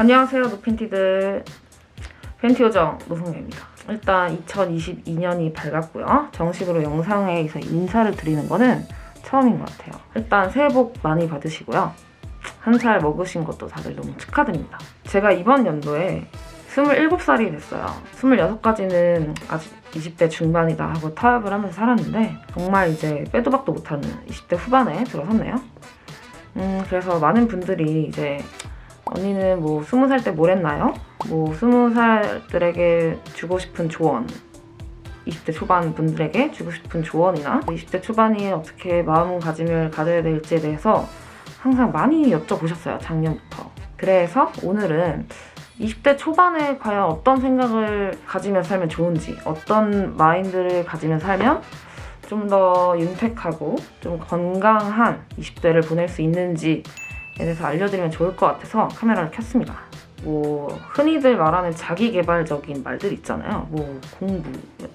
안녕하세요 노팬티들. 팬티 요정 노성녀입니다. 일단 2022년이 밝았고요. 정식으로 영상에서 인사를 드리는 거는 처음인 것 같아요. 일단 새해 복 많이 받으시고요. 한 살 먹으신 것도 다들 너무 축하드립니다. 제가 이번 연도에 27살이 됐어요. 26까지는 아직 20대 중반이다 하고 타협을 하면서 살았는데 정말 이제 빼도 박도 못하는 20대 후반에 들어섰네요. 음 그래서 많은 분들이 이제 언니는 뭐 스무 살 때 뭘 했나요? 뭐 스무 살들에게 주고 싶은 조언 20대 초반 분들에게 주고 싶은 조언이나 20대 초반이 어떻게 마음가짐을 가져야 될지에 대해서 항상 많이 여쭤보셨어요 작년부터 그래서 오늘은 20대 초반에 과연 어떤 생각을 가지면 살면 좋은지 어떤 마인드를 가지면 살면 좀 더 윤택하고 좀 건강한 20대를 보낼 수 있는지 에 대해서 알려드리면 좋을 것 같아서 카메라를 켰습니다. 뭐 흔히들 말하는 자기 개발적인 말들 있잖아요. 뭐 공부,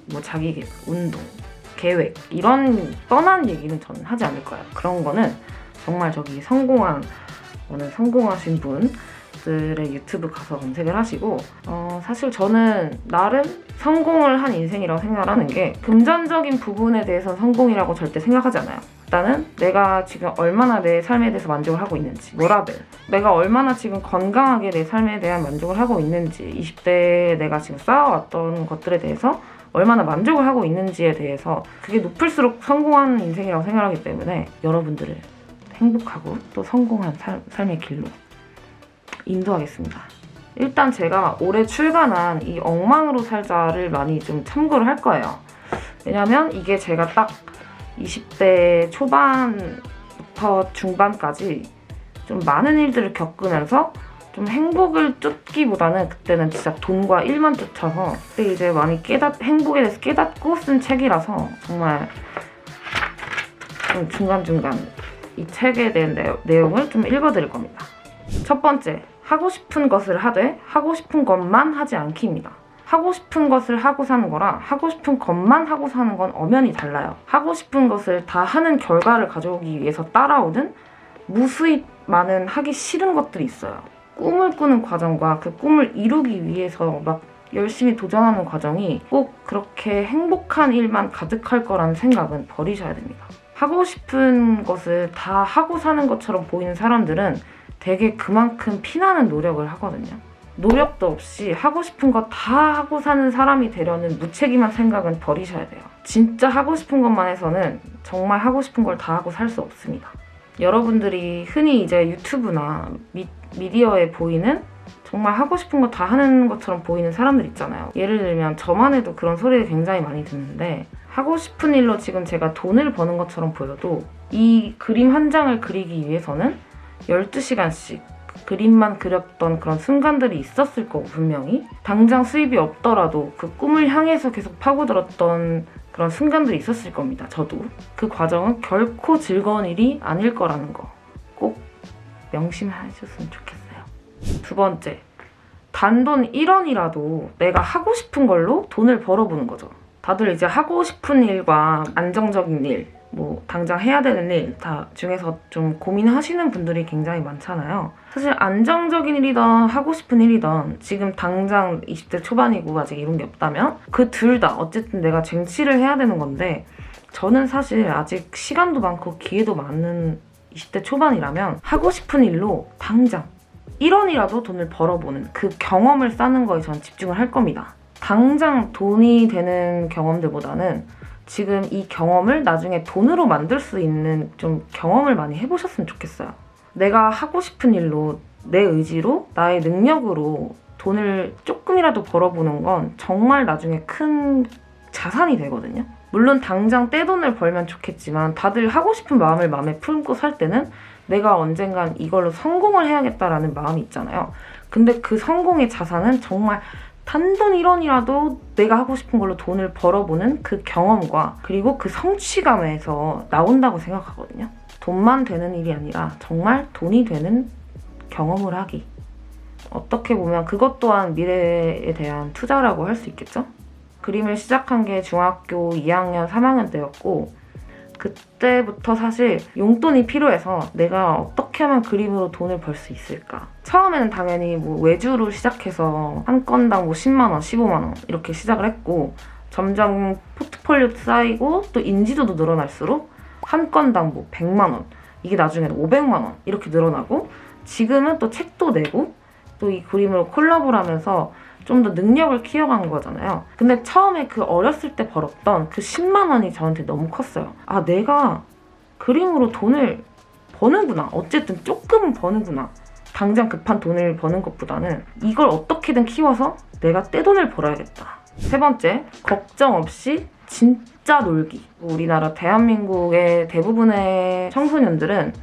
뭐 자기 개발, 운동, 계획 이런 뻔한 얘기는 저는 하지 않을 거예요. 그런 거는 정말 저기 성공한 어느 성공하신 분 들의 유튜브 가서 검색을 하시고 어, 사실 저는 나름 성공을 한 인생이라고 생각을 하는 게 금전적인 부분에 대해서 성공이라고 절대 생각하지 않아요. 일단은 내가 지금 얼마나 내 삶에 대해서 만족을 하고 있는지 뭐라벨 내가 얼마나 지금 건강하게 내 삶에 대한 만족을 하고 있는지 20대에 내가 지금 쌓아왔던 것들에 대해서 얼마나 만족을 하고 있는지에 대해서 그게 높을수록 성공한 인생이라고 생각하기 때문에 여러분들을 행복하고 또 성공한 삶, 삶의 길로 인도하겠습니다. 일단 제가 올해 출간한 이 엉망으로 살자를 많이 좀 참고를 할 거예요. 왜냐면 이게 제가 딱 20대 초반부터 중반까지 좀 많은 일들을 겪으면서 좀 행복을 쫓기보다는 그때는 진짜 돈과 일만 쫓아서 그때 이제 많이 깨닫 행복에 대해서 깨닫고 쓴 책이라서 정말 좀 중간중간 이 책에 대한 내용, 내용을 좀 읽어드릴 겁니다. 첫 번째, 하고 싶은 것을 하되 하고 싶은 것만 하지 않기입니다. 하고 싶은 것을 하고 사는 거랑 하고 싶은 것만 하고 사는 건 엄연히 달라요. 하고 싶은 것을 다 하는 결과를 가져오기 위해서 따라오는 무수히 많은 하기 싫은 것들이 있어요. 꿈을 꾸는 과정과 그 꿈을 이루기 위해서 막 열심히 도전하는 과정이 꼭 그렇게 행복한 일만 가득할 거라는 생각은 버리셔야 됩니다. 하고 싶은 것을 다 하고 사는 것처럼 보이는 사람들은 되게 그만큼 피나는 노력을 하거든요. 노력도 없이 하고 싶은 거 다 하고 사는 사람이 되려는 무책임한 생각은 버리셔야 돼요. 진짜 하고 싶은 것만 해서는 정말 하고 싶은 걸 다 하고 살 수 없습니다. 여러분들이 흔히 이제 유튜브나 미, 미디어에 보이는 정말 하고 싶은 거 다 하는 것처럼 보이는 사람들 있잖아요. 예를 들면 저만 해도 그런 소리를 굉장히 많이 듣는데 하고 싶은 일로 지금 제가 돈을 버는 것처럼 보여도 이 그림 한 장을 그리기 위해서는 12시간씩 그림만 그렸던 그런 순간들이 있었을 거고 분명히 당장 수입이 없더라도 그 꿈을 향해서 계속 파고들었던 그런 순간들이 있었을 겁니다. 저도 그 과정은 결코 즐거운 일이 아닐 거라는 거 꼭 명심하셨으면 좋겠어요. 두 번째, 단돈 1원이라도 내가 하고 싶은 걸로 돈을 벌어보는 거죠. 다들 이제 하고 싶은 일과 안정적인 일, 뭐 당장 해야 되는 일 다 중에서 좀 고민하시는 분들이 굉장히 많잖아요. 사실 안정적인 일이든 하고 싶은 일이든 지금 당장 20대 초반이고 아직 이룬 게 없다면 그 둘 다 어쨌든 내가 쟁취를 해야 되는 건데 저는 사실 아직 시간도 많고 기회도 많은 20대 초반이라면 하고 싶은 일로 당장 1원이라도 돈을 벌어보는 그 경험을 쌓는 거에 전 집중을 할 겁니다. 당장 돈이 되는 경험들보다는 지금 이 경험을 나중에 돈으로 만들 수 있는 좀 경험을 많이 해보셨으면 좋겠어요. 내가 하고 싶은 일로 내 의지로 나의 능력으로 돈을 조금이라도 벌어보는 건 정말 나중에 큰 자산이 되거든요. 물론 당장 떼돈을 벌면 좋겠지만 다들 하고 싶은 마음을 마음에 품고 살 때는 내가 언젠간 이걸로 성공을 해야겠다라는 마음이 있잖아요. 근데 그 성공의 자산은 정말 단돈 1원이라도 내가 하고 싶은 걸로 돈을 벌어보는 그 경험과 그리고 그 성취감에서 나온다고 생각하거든요. 돈만 되는 일이 아니라 정말 돈이 되는 경험을 하기. 어떻게 보면 그것 또한 미래에 대한 투자라고 할 수 있겠죠? 그림을 시작한 게 중학교 2학년, 3학년 때였고 그때부터 사실 용돈이 필요해서 내가 어떻게 하면 그림으로 돈을 벌 수 있을까? 처음에는 당연히 뭐 외주로 시작해서 한 건당 뭐 10만 원, 15만 원 이렇게 시작을 했고 점점 포트폴리오 쌓이고 또 인지도도 늘어날수록 한 건당 뭐 100만 원 이게 나중에는 500만 원 이렇게 늘어나고 지금은 또 책도 내고 또 이 그림으로 콜라보를 하면서 좀 더 능력을 키워간 거잖아요. 근데 처음에 그 어렸을 때 벌었던 그 10만 원이 저한테 너무 컸어요. 아, 내가 그림으로 돈을 버는구나. 어쨌든 조금은 버는구나. 당장 급한 돈을 버는 것보다는 이걸 어떻게든 키워서 내가 떼돈을 벌어야겠다. 세 번째, 걱정 없이 진짜 놀기. 우리나라 대한민국의 대부분의 청소년들은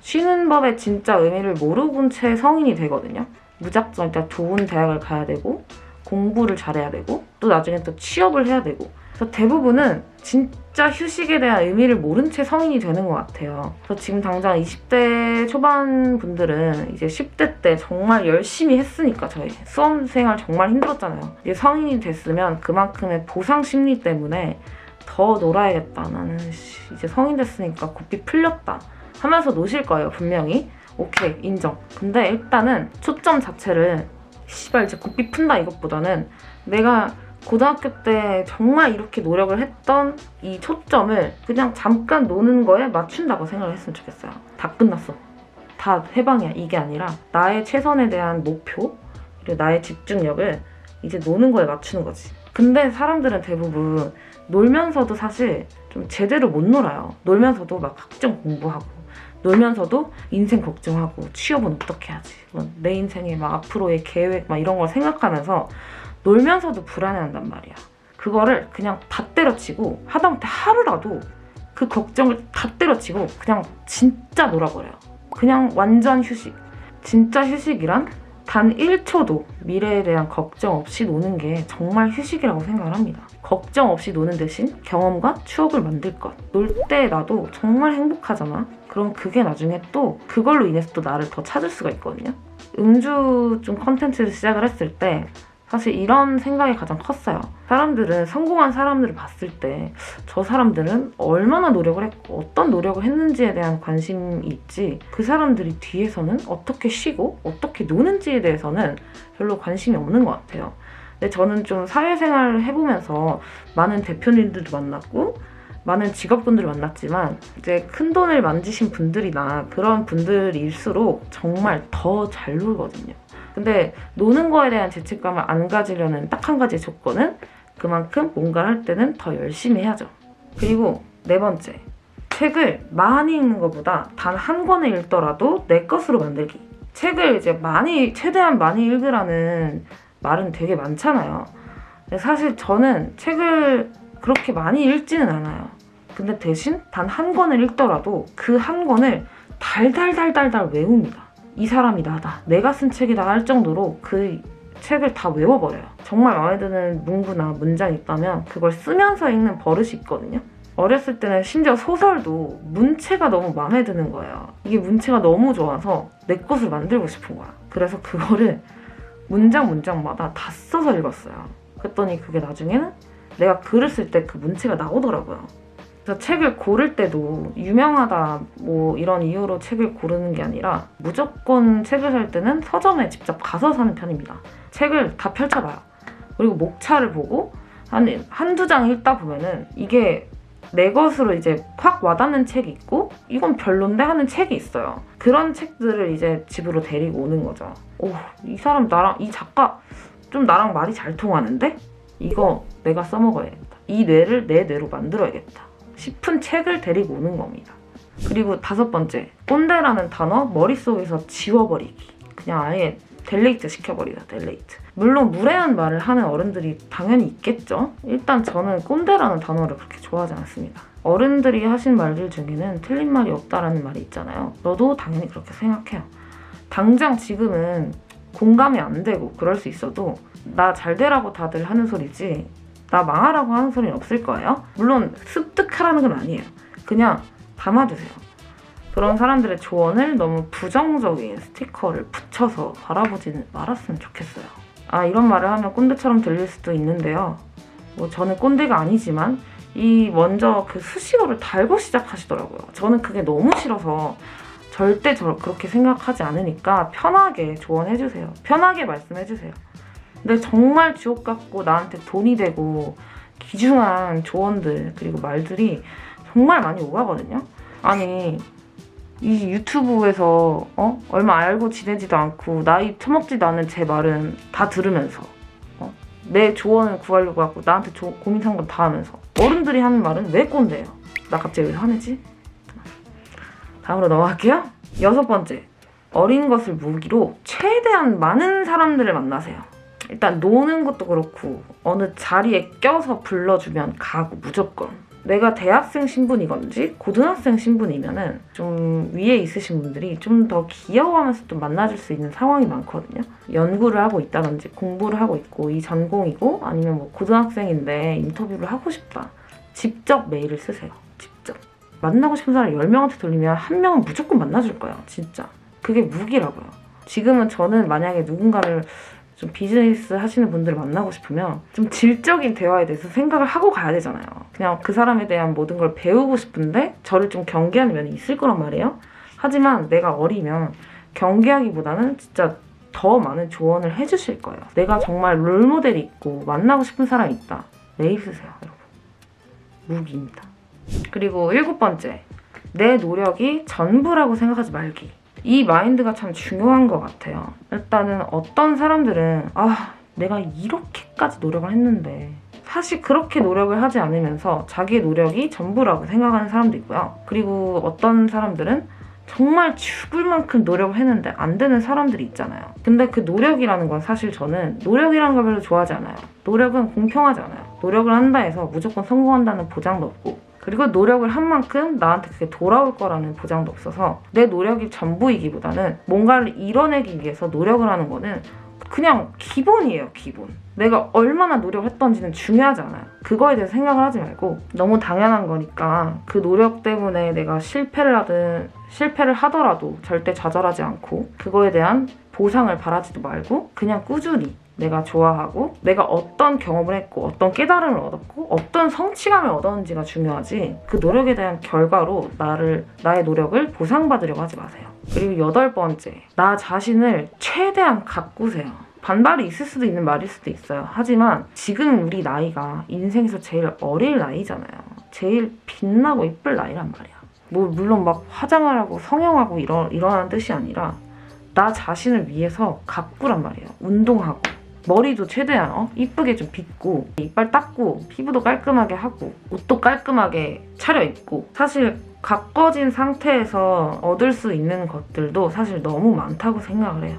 쉬는 법의 진짜 의미를 모르고 본채 성인이 되거든요. 무작정 일단 좋은 대학을 가야 되고 공부를 잘해야 되고 또 나중에 또 취업을 해야 되고 그래서 대부분은 진짜 휴식에 대한 의미를 모른 채 성인이 되는 것 같아요. 그래서 지금 당장 20대 초반 분들은 이제 10대 때 정말 열심히 했으니까 저희 수험 생활 정말 힘들었잖아요. 이제 성인이 됐으면 그만큼의 보상 심리 때문에 더 놀아야겠다. 나는 씨, 이제 성인 됐으니까 고삐 풀렸다. 하면서 노실 거예요, 분명히. 오케이, 인정. 근데 일단은 초점 자체를 씨발 이제 고삐 푼다 이것보다는 내가 고등학교 때 정말 이렇게 노력을 했던 이 초점을 그냥 잠깐 노는 거에 맞춘다고 생각을 했으면 좋겠어요. 다 끝났어. 다 해방이야. 이게 아니라 나의 최선에 대한 목표 그리고 나의 집중력을 이제 노는 거에 맞추는 거지. 근데 사람들은 대부분 놀면서도 사실 좀 제대로 못 놀아요. 놀면서도 막 학점 공부하고 놀면서도 인생 걱정하고 취업은 어떻게 하지? 뭐내 인생의 막 앞으로의 계획 막 이런 걸 생각하면서 놀면서도 불안해한단 말이야. 그거를 그냥 다 때려치고 하다못해 하루라도 그 걱정을 다 때려치고 그냥 진짜 놀아버려요. 그냥 완전 휴식. 진짜 휴식이란 단 1초도 미래에 대한 걱정 없이 노는 게 정말 휴식이라고 생각을 합니다. 걱정 없이 노는 대신 경험과 추억을 만들 것. 놀 때 나도 정말 행복하잖아. 그럼 그게 나중에 또 그걸로 인해서 또 나를 더 찾을 수가 있거든요. 음주 좀 컨텐츠를 시작을 했을 때 사실 이런 생각이 가장 컸어요. 사람들은 성공한 사람들을 봤을 때 저 사람들은 얼마나 노력을 했고 어떤 노력을 했는지에 대한 관심이 있지 그 사람들이 뒤에서는 어떻게 쉬고 어떻게 노는지에 대해서는 별로 관심이 없는 것 같아요. 근데 저는 좀 사회생활을 해보면서 많은 대표님들도 만났고 많은 직업분들을 만났지만 이제 큰 돈을 만지신 분들이나 그런 분들일수록 정말 더 잘 놀거든요. 근데 노는 거에 대한 죄책감을 안 가지려는 딱 한 가지 조건은 그만큼 뭔가를 할 때는 더 열심히 해야죠. 그리고 네 번째, 책을 많이 읽는 것보다 단 한 권을 읽더라도 내 것으로 만들기. 책을 이제 많이, 최대한 많이 읽으라는 말은 되게 많잖아요. 사실 저는 책을 그렇게 많이 읽지는 않아요. 근데 대신 단 한 권을 읽더라도 그 한 권을 달달달달달 외웁니다. 이 사람이 나다. 내가 쓴 책이다 할 정도로 그 책을 다 외워버려요. 정말 마음에 드는 문구나 문장이 있다면 그걸 쓰면서 읽는 버릇이 있거든요. 어렸을 때는 심지어 소설도 문체가 너무 마음에 드는 거예요. 이게 문체가 너무 좋아서 내 것을 만들고 싶은 거야. 그래서 그거를 문장 문장마다 다 써서 읽었어요. 그랬더니 그게 나중에는 내가 글을 쓸 때 그 문체가 나오더라고요. 그래서 책을 고를 때도 유명하다 뭐 이런 이유로 책을 고르는 게 아니라 무조건 책을 살 때는 서점에 직접 가서 사는 편입니다. 책을 다 펼쳐봐요. 그리고 목차를 보고 한, 한두 장 읽다 보면은 이게 내 것으로 이제 확 와닿는 책이 있고 이건 별론데 하는 책이 있어요. 그런 책들을 이제 집으로 데리고 오는 거죠. 오, 이 사람 나랑 이 작가 좀 나랑 말이 잘 통하는데 이거 내가 써먹어야겠다. 이 뇌를 내 뇌로 만들어야겠다. 싶은 책을 데리고 오는 겁니다. 그리고 다섯 번째, 꼰대라는 단어 머릿속에서 지워버리기. 그냥 아예 델레이트 시켜버리다, 델레이트. 물론 무례한 말을 하는 어른들이 당연히 있겠죠. 일단 저는 꼰대라는 단어를 그렇게 좋아하지 않습니다. 어른들이 하신 말들 중에는 틀린 말이 없다라는 말이 있잖아요. 너도 당연히 그렇게 생각해요. 당장 지금은 공감이 안 되고 그럴 수 있어도 나 잘 되라고 다들 하는 소리지 나 망하라고 하는 소리는 없을 거예요. 물론 습득하라는 건 아니에요. 그냥 담아두세요. 그런 사람들의 조언을 너무 부정적인 스티커를 붙여서 바라보지는 말았으면 좋겠어요. 아, 이런 말을 하면 꼰대처럼 들릴 수도 있는데요. 뭐 저는 꼰대가 아니지만 이 먼저 그 수식어를 달고 시작하시더라고요. 저는 그게 너무 싫어서 절대 저 그렇게 생각하지 않으니까 편하게 조언해주세요. 편하게 말씀해주세요. 근데 정말 주옥 같고 나한테 돈이 되고 귀중한 조언들 그리고 말들이 정말 많이 오가거든요. 아니 이 유튜브에서 어? 얼마 알고 지내지도 않고 나이 처먹지도 않은 제 말은 다 들으면서 어? 내 조언을 구하려고 하고 나한테 조- 고민 상담 다 하면서 어른들이 하는 말은 왜 꼰대요? 나 갑자기 왜 화내지? 다음으로 넘어갈게요. 여섯 번째 어린 것을 무기로 최대한 많은 사람들을 만나세요. 일단 노는 것도 그렇고 어느 자리에 껴서 불러주면 가고 무조건 내가 대학생 신분이건지 고등학생 신분이면은 좀 위에 있으신 분들이 좀 더 귀여워하면서 좀 만나줄 수 있는 상황이 많거든요. 연구를 하고 있다든지 공부를 하고 있고 이 전공이고 아니면 뭐 고등학생인데 인터뷰를 하고 싶다. 직접 메일을 쓰세요. 직접. 만나고 싶은 사람 10명한테 돌리면 한 명은 무조건 만나줄 거예요. 진짜. 그게 무기라고요. 지금은 저는 만약에 누군가를 좀 비즈니스 하시는 분들을 만나고 싶으면 좀 질적인 대화에 대해서 생각을 하고 가야 되잖아요. 그냥 그 사람에 대한 모든 걸 배우고 싶은데 저를 좀 경계하는 면이 있을 거란 말이에요. 하지만 내가 어리면 경계하기보다는 진짜 더 많은 조언을 해주실 거예요. 내가 정말 롤모델이 있고 만나고 싶은 사람이 있다. 메일 쓰세요, 여러분. 무기입니다. 그리고 일곱 번째, 내 노력이 전부라고 생각하지 말기. 이 마인드가 참 중요한 것 같아요. 일단은 어떤 사람들은 아 내가 이렇게까지 노력을 했는데 사실 그렇게 노력을 하지 않으면서 자기의 노력이 전부라고 생각하는 사람도 있고요. 그리고 어떤 사람들은 정말 죽을 만큼 노력을 했는데 안 되는 사람들이 있잖아요. 근데 그 노력이라는 건 사실 저는 노력이라는 걸 별로 좋아하지 않아요. 노력은 공평하지 않아요. 노력을 한다 해서 무조건 성공한다는 보장도 없고 그리고 노력을 한 만큼 나한테 그게 돌아올 거라는 보장도 없어서 내 노력이 전부이기보다는 뭔가를 이뤄내기 위해서 노력을 하는 거는 그냥 기본이에요, 기본. 내가 얼마나 노력을 했던지는 중요하지 않아요. 그거에 대해서 생각을 하지 말고 너무 당연한 거니까 그 노력 때문에 내가 실패를 하든 실패를 하더라도 절대 좌절하지 않고 그거에 대한 보상을 바라지도 말고 그냥 꾸준히 내가 좋아하고 내가 어떤 경험을 했고 어떤 깨달음을 얻었고 어떤 성취감을 얻었는지가 중요하지 그 노력에 대한 결과로 나를 나의 노력을 보상받으려고 하지 마세요. 그리고 여덟 번째 나 자신을 최대한 가꾸세요. 반발이 있을 수도 있는 말일 수도 있어요. 하지만 지금 우리 나이가 인생에서 제일 어릴 나이잖아요. 제일 빛나고 이쁠 나이란 말이야. 뭐 물론 막 화장을 하고 성형하고 이러, 이러는 뜻이 아니라 나 자신을 위해서 가꾸란 말이에요. 운동하고 머리도 최대한 어? 이쁘게 좀 빗고 이빨 닦고 피부도 깔끔하게 하고 옷도 깔끔하게 차려입고 사실 가꿔진 상태에서 얻을 수 있는 것들도 사실 너무 많다고 생각을 해요.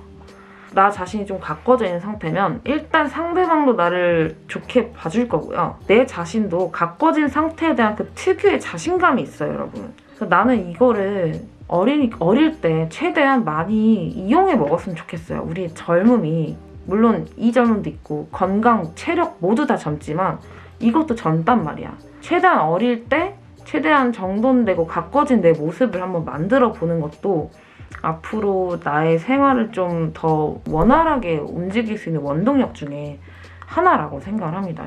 나 자신이 좀 가꿔져 있는 상태면 일단 상대방도 나를 좋게 봐줄 거고요. 내 자신도 가꿔진 상태에 대한 그 특유의 자신감이 있어요, 여러분. 그래서 나는 이거를 어린, 어릴 때 최대한 많이 이용해 먹었으면 좋겠어요. 우리 젊음이 물론 이 젊음도 있고 건강, 체력 모두 다 젊지만 이것도 젊단 말이야. 최대한 어릴 때 최대한 정돈되고 가꿔진 내 모습을 한번 만들어 보는 것도 앞으로 나의 생활을 좀 더 원활하게 움직일 수 있는 원동력 중에 하나라고 생각을 합니다.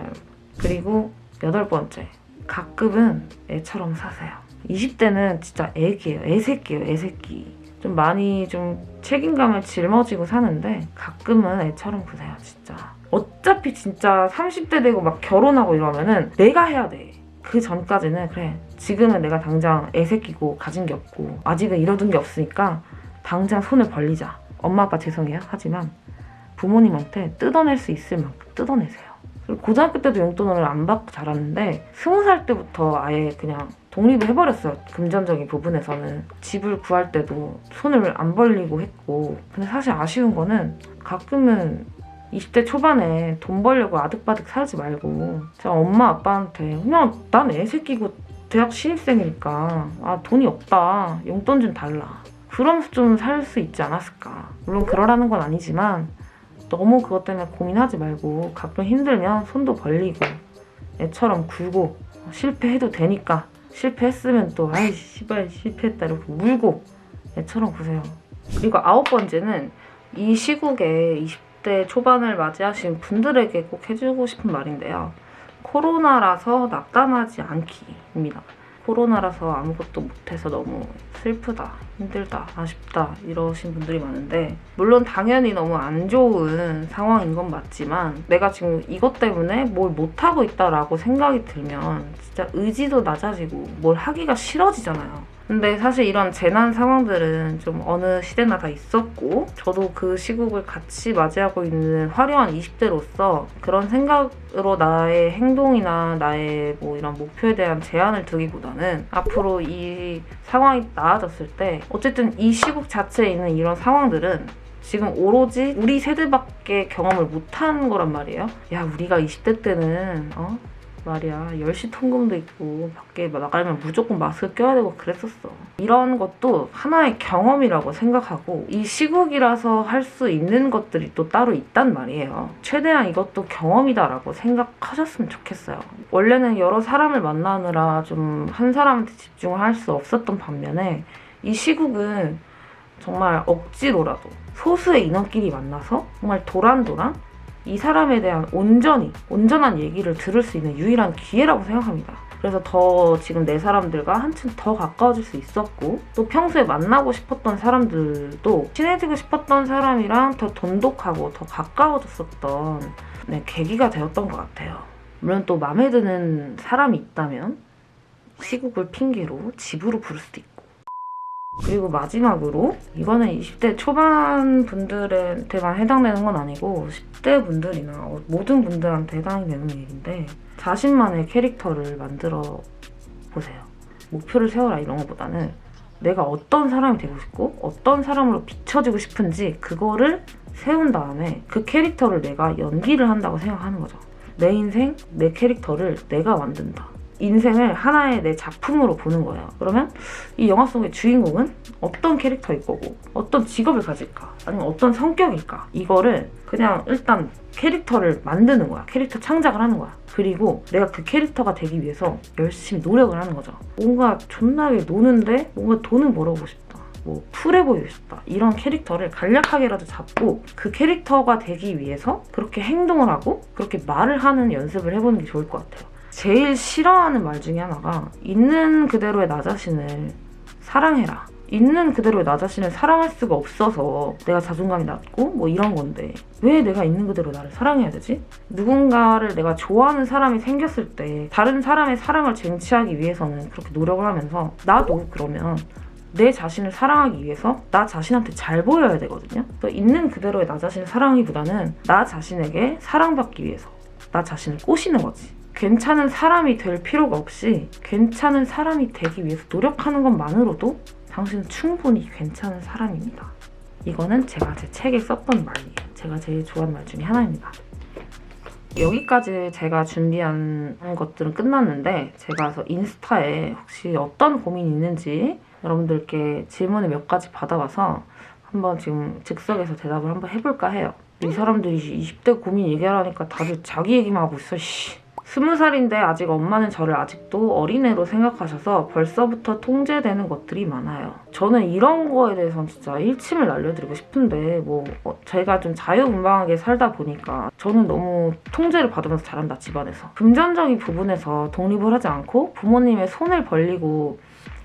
그리고 여덟 번째, 가끔은 애처럼 사세요. 20대는 진짜 애기예요, 애새끼예요, 애새끼. 좀 많이 좀 책임감을 짊어지고 사는데 가끔은 애처럼 보세요, 진짜. 어차피 진짜 30대 되고 막 결혼하고 이러면은 내가 해야 돼. 그 전까지는 그래. 지금은 내가 당장 애새끼고 가진 게 없고 아직은 이뤄둔 게 없으니까 당장 손을 벌리자. 엄마 아빠 죄송해요. 하지만 부모님한테 뜯어낼 수 있을 만큼 뜯어내세요. 그리고 고등학교 때도 용돈을 안 받고 자랐는데 스무 살 때부터 아예 그냥 독립을 해버렸어요. 금전적인 부분에서는. 집을 구할 때도 손을 안 벌리고 했고. 근데 사실 아쉬운 거는 가끔은 20대 초반에 돈 벌려고 아득바득 살지 말고 제가 엄마 아빠한테 그냥 난 애 새끼고 대학 신입생이니까. 아 돈이 없다. 용돈 좀 달라. 그러면서 좀 살 수 있지 않았을까. 물론 그러라는 건 아니지만 너무 그것 때문에 고민하지 말고 가끔 힘들면 손도 벌리고 애처럼 굴고 실패해도 되니까 실패했으면 또 아이 씨발 실패했다 이러고 물고 애처럼 구세요 그리고 아홉 번째는 이 시국에 20대 초반을 맞이하신 분들에게 꼭 해주고 싶은 말인데요 코로나라서 낙담하지 않기입니다. 코로나라서 아무것도 못해서 너무 슬프다, 힘들다, 아쉽다 이러신 분들이 많은데 물론 당연히 너무 안 좋은 상황인 건 맞지만 내가 지금 이것 때문에 뭘 못하고 있다라고 생각이 들면 진짜 의지도 낮아지고 뭘 하기가 싫어지잖아요. 근데 사실 이런 재난 상황들은 좀 어느 시대나 다 있었고 저도 그 시국을 같이 맞이하고 있는 화려한 20대로서 그런 생각으로 나의 행동이나 나의 뭐 이런 목표에 대한 제한을 두기보다는 앞으로 이 상황이 나아졌을 때 어쨌든 이 시국 자체에 있는 이런 상황들은 지금 오로지 우리 세대밖에 경험을 못한 거란 말이에요. 야 우리가 20대 때는 어? 말이야. 10시 통금도 있고 밖에 나가려면 무조건 마스크 껴야 되고 그랬었어. 이런 것도 하나의 경험이라고 생각하고 이 시국이라서 할 수 있는 것들이 또 따로 있단 말이에요. 최대한 이것도 경험이다라고 생각하셨으면 좋겠어요. 원래는 여러 사람을 만나느라 좀 한 사람한테 집중을 할 수 없었던 반면에 이 시국은 정말 억지로라도 소수의 인원끼리 만나서 정말 도란도란 이 사람에 대한 온전히 온전한 얘기를 들을 수 있는 유일한 기회라고 생각합니다. 그래서 더 지금 내 사람들과 한층 더 가까워질 수 있었고 또 평소에 만나고 싶었던 사람들도 친해지고 싶었던 사람이랑 더 돈독하고 더 가까워졌었던 네, 계기가 되었던 것 같아요. 물론 또 마음에 드는 사람이 있다면 시국을 핑계로 집으로 부를 수도 있고 그리고 마지막으로 이거는 20대 초반 분들한테만 해당되는 건 아니고 10대 분들이나 모든 분들한테 해당이 되는 얘기인데 자신만의 캐릭터를 만들어 보세요. 목표를 세워라 이런 것보다는 내가 어떤 사람이 되고 싶고 어떤 사람으로 비춰지고 싶은지 그거를 세운 다음에 그 캐릭터를 내가 연기를 한다고 생각하는 거죠. 내 인생, 내 캐릭터를 내가 만든다. 인생을 하나의 내 작품으로 보는 거예요. 그러면 이 영화 속의 주인공은 어떤 캐릭터일 거고 어떤 직업을 가질까 아니면 어떤 성격일까 이거를 그냥 일단 캐릭터를 만드는 거야. 캐릭터 창작을 하는 거야. 그리고 내가 그 캐릭터가 되기 위해서 열심히 노력을 하는 거죠. 뭔가 존나게 노는데 뭔가 돈을 벌어보고 싶다. 뭐 쿨해 보이고 싶다. 이런 캐릭터를 간략하게라도 잡고 그 캐릭터가 되기 위해서 그렇게 행동을 하고 그렇게 말을 하는 연습을 해보는 게 좋을 것 같아요. 제일 싫어하는 말 중에 하나가 있는 그대로의 나 자신을 사랑해라. 있는 그대로의 나 자신을 사랑할 수가 없어서 내가 자존감이 낮고 뭐 이런 건데 왜 내가 있는 그대로 나를 사랑해야 되지? 누군가를 내가 좋아하는 사람이 생겼을 때 다른 사람의 사랑을 쟁취하기 위해서는 그렇게 노력을 하면서 나도 그러면 내 자신을 사랑하기 위해서 나 자신한테 잘 보여야 되거든요. 그래서 있는 그대로의 나 자신을 사랑하기보다는 나 자신에게 사랑받기 위해서 나 자신을 꼬시는 거지. 괜찮은 사람이 될 필요가 없이 괜찮은 사람이 되기 위해서 노력하는 것만으로도 당신은 충분히 괜찮은 사람입니다. 이거는 제가 제 책에 썼던 말이에요. 제가 제일 좋아하는 말 중에 하나입니다. 여기까지 제가 준비한 것들은 끝났는데 제가 인스타에 혹시 어떤 고민이 있는지 여러분들께 질문을 몇 가지 받아와서 한번 지금 즉석에서 대답을 한번 해볼까 해요. 이 사람들이 20대 고민 얘기하라니까 다들 자기 얘기만 하고 있어, 씨. 스무 살인데 아직 엄마는 저를 아직도 어린애로 생각하셔서 벌써부터 통제되는 것들이 많아요. 저는 이런 거에 대해서는 진짜 일침을 날려드리고 싶은데 뭐 어, 제가 좀 자유분방하게 살다 보니까 저는 너무 통제를 받으면서 자란다 집안에서 금전적인 부분에서 독립을 하지 않고 부모님의 손을 벌리고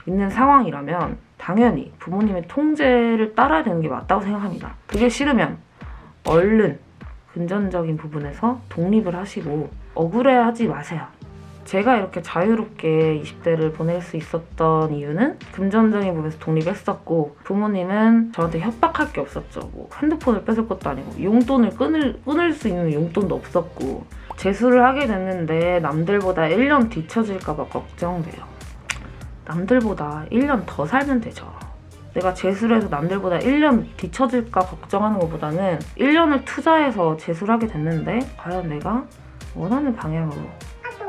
있는 상황이라면 당연히 부모님의 통제를 따라야 되는 게 맞다고 생각합니다. 그게 싫으면 얼른 금전적인 부분에서 독립을 하시고 억울해하지 마세요. 제가 이렇게 자유롭게 20대를 보낼 수 있었던 이유는 금전적인 부분에서 독립했었고 부모님은 저한테 협박할 게 없었죠. 뭐 핸드폰을 뺏을 것도 아니고 용돈을 끊을, 끊을 수 있는 용돈도 없었고 재수를 하게 됐는데 남들보다 1년 뒤처질까 봐 걱정돼요. 남들보다 1년 더 살면 되죠. 내가 재수를 해서 남들보다 1년 뒤처질까 걱정하는 것보다는 1년을 투자해서 재수를 하게 됐는데 과연 내가 원하는 방향으로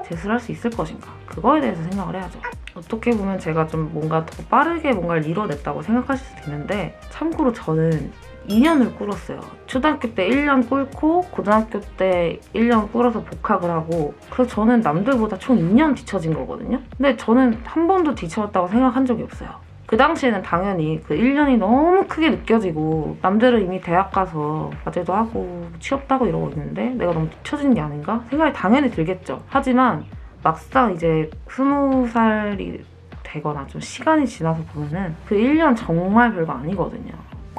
재수를 할 수 있을 것인가? 그거에 대해서 생각을 해야죠. 어떻게 보면 제가 좀 뭔가 더 빠르게 뭔가를 이뤄냈다고 생각하실 수도 있는데 참고로 저는 2년을 꿇었어요. 초등학교 때 1년 꿇고 고등학교 때 1년 꿇어서 복학을 하고 그래서 저는 남들보다 총 2년 뒤처진 거거든요. 근데 저는 한 번도 뒤처졌다고 생각한 적이 없어요 그 당시에는 당연히 그 1년이 너무 크게 느껴지고 남들은 이미 대학 가서 과제도 하고 취업도 하고 이러고 있는데 내가 너무 뒤처진 게 아닌가 생각이 당연히 들겠죠. 하지만 막상 이제 스무 살이 되거나 좀 시간이 지나서 보면은 그 1년 정말 별거 아니거든요.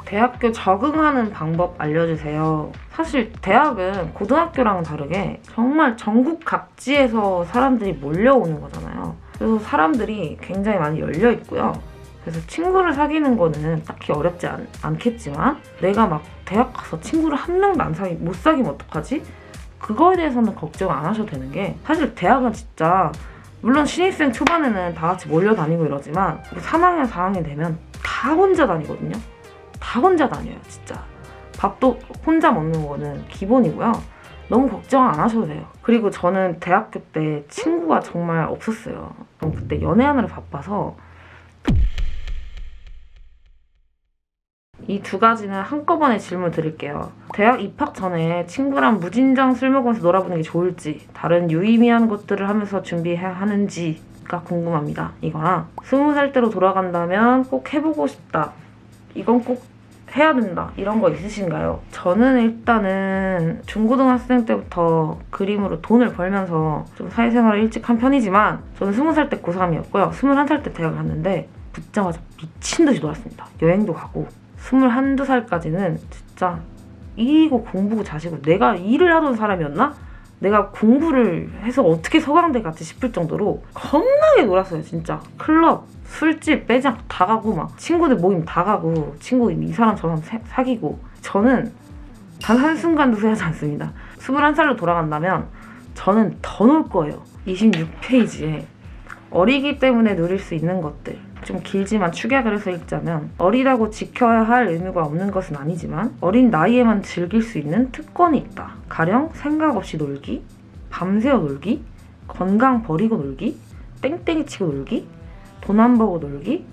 대학교 적응하는 방법 알려주세요. 사실 대학은 고등학교랑 다르게 정말 전국 각지에서 사람들이 몰려오는 거잖아요. 그래서 사람들이 굉장히 많이 열려 있고요. 그래서 친구를 사귀는 거는 딱히 어렵지 않, 않겠지만 내가 막 대학 가서 친구를 한 명도 안 사귀 못 사귀면 어떡하지? 그거에 대해서는 걱정 안 하셔도 되는 게 사실 대학은 진짜 물론 신입생 초반에는 다 같이 몰려 다니고 이러지만 3학년, 4학년 되면 다 혼자 다니거든요. 다 혼자 다녀요, 진짜. 밥도 혼자 먹는 거는 기본이고요. 너무 걱정 안 하셔도 돼요. 그리고 저는 대학교 때 친구가 정말 없었어요. 전 그때 연애 하느라 바빠서 이 두 가지는 한꺼번에 질문 드릴게요. 대학 입학 전에 친구랑 무진장 술 먹으면서 놀아보는 게 좋을지, 다른 유의미한 것들을 하면서 준비해야 하는지가 궁금합니다. 이거랑 스무 살 때로 돌아간다면 꼭 해보고 싶다. 이건 꼭 해야 된다. 이런 거 있으신가요? 저는 일단은 중고등학생 때부터 그림으로 돈을 벌면서 좀 사회생활을 일찍 한 편이지만 저는 스무 살때 고3이었고요. 스물한 살때 대학 갔는데 붙자마자 미친 듯이 놀았습니다. 여행도 가고 스물한 두 살까지는 진짜 일이고 공부고 자시고 내가 일을 하던 사람이었나? 내가 공부를 해서 어떻게 서강대 갔지 싶을 정도로 겁나게 놀았어요 진짜. 클럽 술집 않고 다 가고 막 친구들 모임 다 가고 친구 이 사람 저 사람 사- 사귀고. 저는 단 한순간도 후회하지 않습니다. 21살로 돌아간다면 저는 더 놀 거예요. 26페이지에. 어리기 때문에 누릴 수 있는 것들 좀 길지만 축약을 해서 읽자면 어리다고 지켜야 할 의무가 없는 것은 아니지만 어린 나이에만 즐길 수 있는 특권이 있다. 가령 생각 없이 놀기, 밤새워 놀기, 건강 버리고 놀기, 땡땡이 치고 놀기, 돈안 벌고 놀기,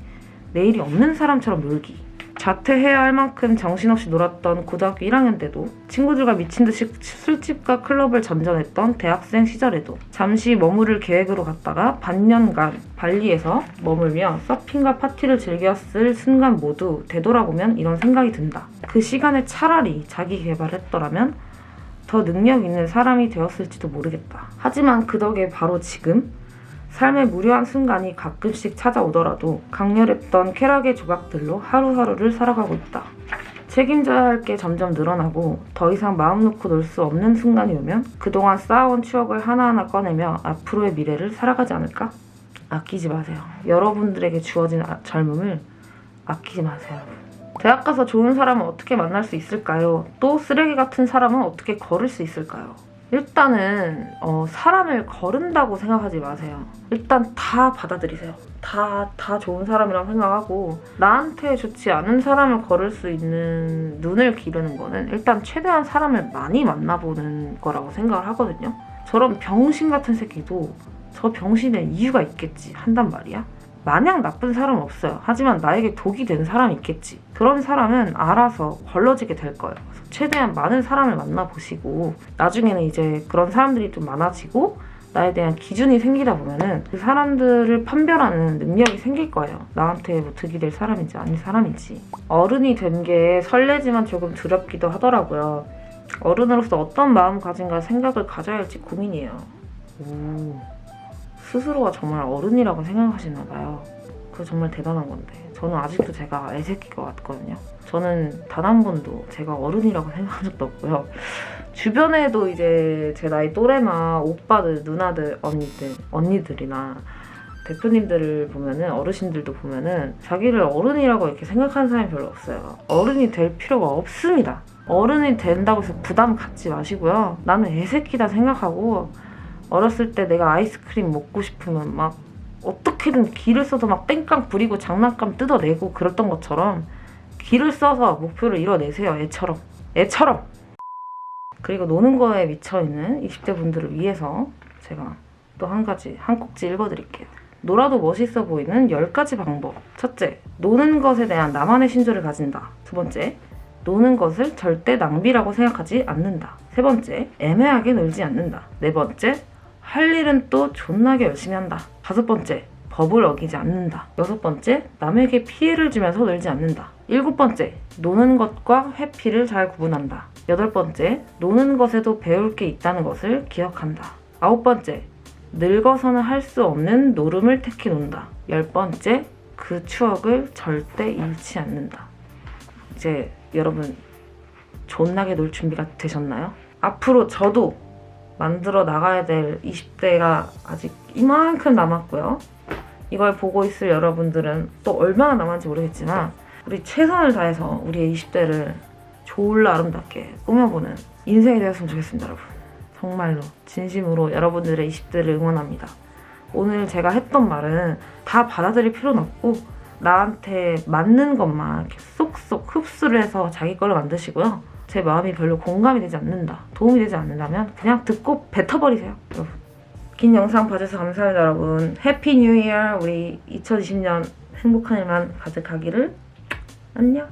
내일이 없는 사람처럼 놀기. 자퇴해야 할 만큼 정신없이 놀았던 고등학교 1학년 때도 친구들과 미친 듯이 술집과 클럽을 전전했던 대학생 시절에도 잠시 머무를 계획으로 갔다가 반년간 발리에서 머물며 서핑과 파티를 즐겼을 순간 모두 되돌아보면 이런 생각이 든다. 그 시간에 차라리 자기 개발했더라면 더 능력 있는 사람이 되었을지도 모르겠다. 하지만 그 덕에 바로 지금 삶의 무료한 순간이 가끔씩 찾아오더라도 강렬했던 쾌락의 조각들로 하루하루를 살아가고 있다. 책임져야 할 게 점점 늘어나고 더 이상 마음 놓고 놀 수 없는 순간이 오면 그동안 쌓아온 추억을 하나하나 꺼내며 앞으로의 미래를 살아가지 않을까? 아끼지 마세요. 여러분들에게 주어진 아- 젊음을 아끼지 마세요. 대학 가서 좋은 사람은 어떻게 만날 수 있을까요? 또 쓰레기 같은 사람은 어떻게 걸을 수 있을까요? 일단은 어, 사람을 거른다고 생각하지 마세요. 일단 다 받아들이세요. 다, 다 좋은 사람이라고 생각하고 나한테 좋지 않은 사람을 거를 수 있는 눈을 기르는 거는 일단 최대한 사람을 많이 만나보는 거라고 생각을 하거든요. 저런 병신 같은 새끼도 저 병신에 이유가 있겠지 한단 말이야. 마냥 나쁜 사람은 없어요. 하지만 나에게 독이 된 사람이 있겠지. 그런 사람은 알아서 걸러지게 될 거예요. 최대한 많은 사람을 만나보시고 나중에는 이제 그런 사람들이 좀 많아지고 나에 대한 기준이 생기다 보면은 그 사람들을 판별하는 능력이 생길 거예요. 나한테 뭐 득이 될 사람인지 아닌 사람인지. 어른이 된 게 설레지만 조금 두렵기도 하더라고요. 어른으로서 어떤 마음가짐과 생각을 가져야 할지 고민이에요. 오. 스스로가 정말 어른이라고 생각하시나 봐요. 그거 정말 대단한 건데. 저는 아직도 제가 애새끼가 같거든요. 저는 단 한 번도 제가 어른이라고 생각한 적도 없고요. 주변에도 이제 제 나이 또래나 오빠들, 누나들, 언니들, 언니들이나 대표님들을 보면은 어르신들도 보면은 자기를 어른이라고 이렇게 생각하는 사람이 별로 없어요. 어른이 될 필요가 없습니다. 어른이 된다고 해서 부담 갖지 마시고요. 나는 애새끼다 생각하고 어렸을 때 내가 아이스크림 먹고 싶으면 막 어떻게든 기를 써서 막 땡깡 부리고 장난감 뜯어내고 그랬던 것처럼 기를 써서 목표를 이뤄내세요. 애처럼. 애처럼. 그리고 노는 거에 미쳐있는 20대 분들을 위해서 제가 또 한 가지, 한 꼭지 읽어드릴게요. 놀아도 멋있어 보이는 10가지 방법. 첫째, 노는 것에 대한 나만의 신조를 가진다. 두 번째, 노는 것을 절대 낭비라고 생각하지 않는다. 세 번째, 애매하게 놀지 않는다. 네 번째, 할 일은 또 존나게 열심히 한다. 다섯 번째, 법을 어기지 않는다. 여섯 번째, 남에게 피해를 주면서 놀지 않는다. 일곱 번째, 노는 것과 회피를 잘 구분한다. 여덟 번째, 노는 것에도 배울 게 있다는 것을 기억한다. 아홉 번째, 늙어서는 할 수 없는 노름을 택해 논다. 열 번째, 그 추억을 절대 잃지 않는다. 이제 여러분 존나게 놀 준비가 되셨나요? 앞으로 저도 만들어 나가야 될 20대가 아직 이만큼 남았고요. 이걸 보고 있을 여러분들은 또 얼마나 남았는지 모르겠지만 우리 최선을 다해서 우리의 20대를 졸라 아름답게 꾸며보는 인생이 되었으면 좋겠습니다, 여러분. 정말로 진심으로 여러분들의 20대를 응원합니다. 오늘 제가 했던 말은 다 받아들일 필요는 없고 나한테 맞는 것만 쏙쏙 흡수를 해서 자기 걸로 만드시고요. 제 마음이 별로 공감이 되지 않는다, 도움이 되지 않는다면 그냥 듣고 뱉어버리세요, 여러분. 긴 영상 봐주셔서 감사합니다, 여러분. 해피 뉴 이어! 우리 2020년 행복한 일만 가득하기를. 안녕!